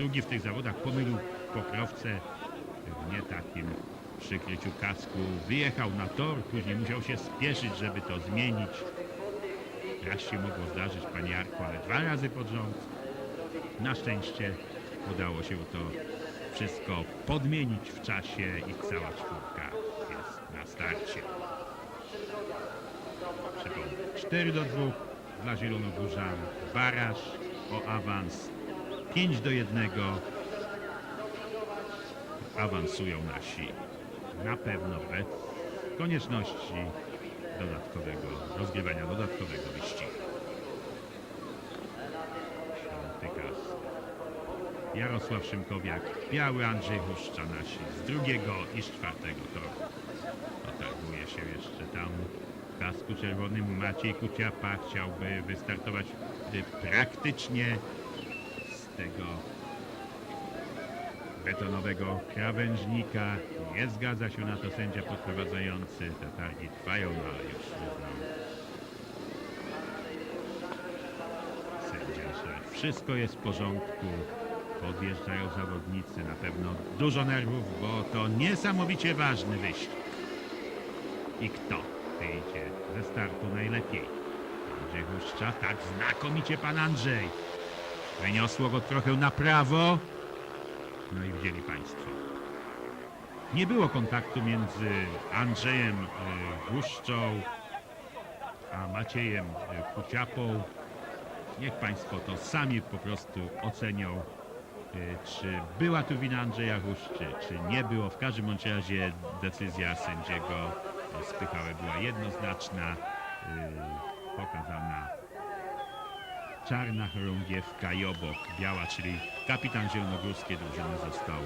Drugi w tych zawodach pomylił pokrowce w nie takim przykryciu kasku. Wyjechał na tor, później musiał się spieszyć, żeby to zmienić. Raz się mogło zdarzyć, panie Jarku, ale dwa razy pod rząd. Na szczęście udało się to wszystko podmienić w czasie i cała czwórka jest na starcie. Przypomnę, 4 do 2 dla Zielonogórzan. Baraż o awans 5 do 1 awansują nasi. Na pewno bez konieczności dodatkowego, rozgrywania dodatkowego wyścigu. Jarosław Szymkowiak, Biały Andrzej Huszcza nasi z drugiego i z czwartego toru. Otarguje się jeszcze tam w kasku czerwonym Maciej Kuciapa chciałby wystartować praktycznie tego betonowego krawężnika. Nie zgadza się na to sędzia podprowadzający. Te targi trwają, no ale już uznał sędzia, że wszystko jest w porządku. Podjeżdżają zawodnicy, na pewno dużo nerwów, bo to niesamowicie ważny wyścig. I kto wyjdzie ze startu najlepiej? Andrzej Huszcza, tak znakomicie pan Andrzej. Wyniosło go trochę na prawo. No i widzieli Państwo. Nie było kontaktu między Andrzejem e, Huszczą a Maciejem e, Kuciapą. Niech Państwo to sami po prostu ocenią, e, czy była tu wina Andrzeja Huszczy, czy nie było. W każdym bądź razie decyzja sędziego Spychałe była jednoznaczna, pokazana czarna chorągiewka i obok biała, czyli kapitan zielonogórskiej drużyny został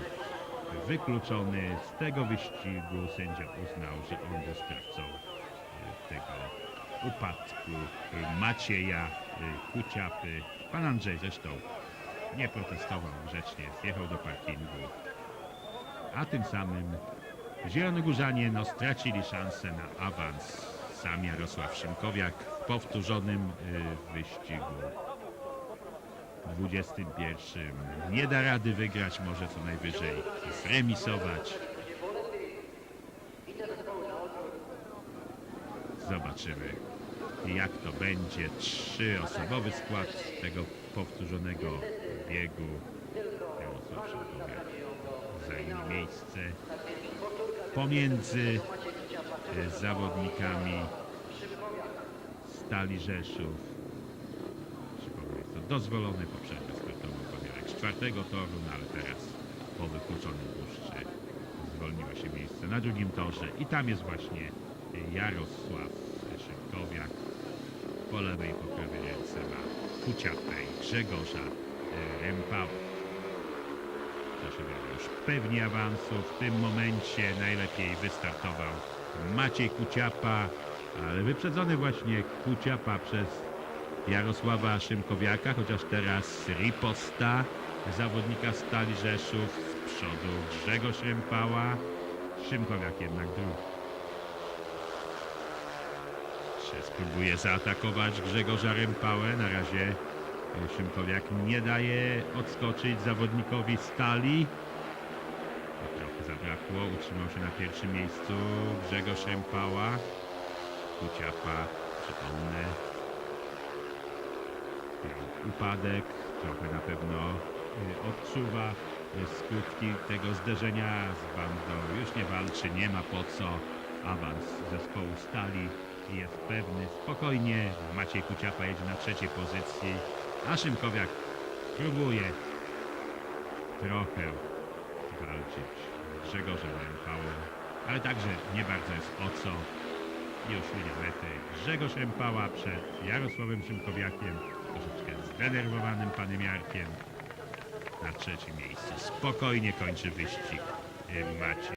wykluczony z tego wyścigu. Sędzia uznał, że on był sprawcą e, tego upadku e, Macieja e, Kuciapy. Pan Andrzej zresztą nie protestował grzecznie, zjechał do parkingu. A tym samym Zielonogórzanie no, stracili szansę na awans. Sam Jarosław Szymkowiak w powtórzonym y, wyścigu 21 nie da rady wygrać, może co najwyżej zremisować. Zobaczymy jak to będzie. Trzyosobowy skład tego powtórzonego biegu. Zajmie miejsce pomiędzy e, zawodnikami Stali Rzeszów. Przypomnę, jest to dozwolone po przerwie skrótową pomiarek z czwartego toru, no ale teraz po wykluczonym błuszczy zwolniło się miejsce na drugim torze i tam jest właśnie Jarosław Szymkowiak. Po lewej po prawej ręce ma Kuciapę i Grzegorza Rempała. Już pewnie awansu. W tym momencie najlepiej wystartował Maciej Kuciapa, ale wyprzedzony właśnie Kuciapa przez Jarosława Szymkowiaka, chociaż teraz riposta zawodnika Stali Rzeszów z przodu Grzegorz Rempała, Szymkowiak jednak drugi. Spróbuje zaatakować Grzegorza Rempałę? Na razie Szymkowiak nie daje odskoczyć zawodnikowi Stali. Trochę zabrakło. Utrzymał się na pierwszym miejscu Grzegorz Rempała. Kuciapa, przypomnę. Miał Upadek, trochę na pewno y, odczuwa y, skutki tego zderzenia z bandą. Już nie walczy, nie ma po co. Awans zespołu Stali jest pewny. Spokojnie, Maciej Kuciapa jedzie na trzeciej pozycji, a Szymkowiak próbuje trochę walczyć z Grzegorzem Rempałą, ale także nie bardzo jest o co. Już linia mety. Grzegorz Rempała przed Jarosławem Szymkowiakiem, troszeczkę zdenerwowanym panem Jarkiem na trzecim miejscu. Spokojnie kończy wyścig y, Maciej.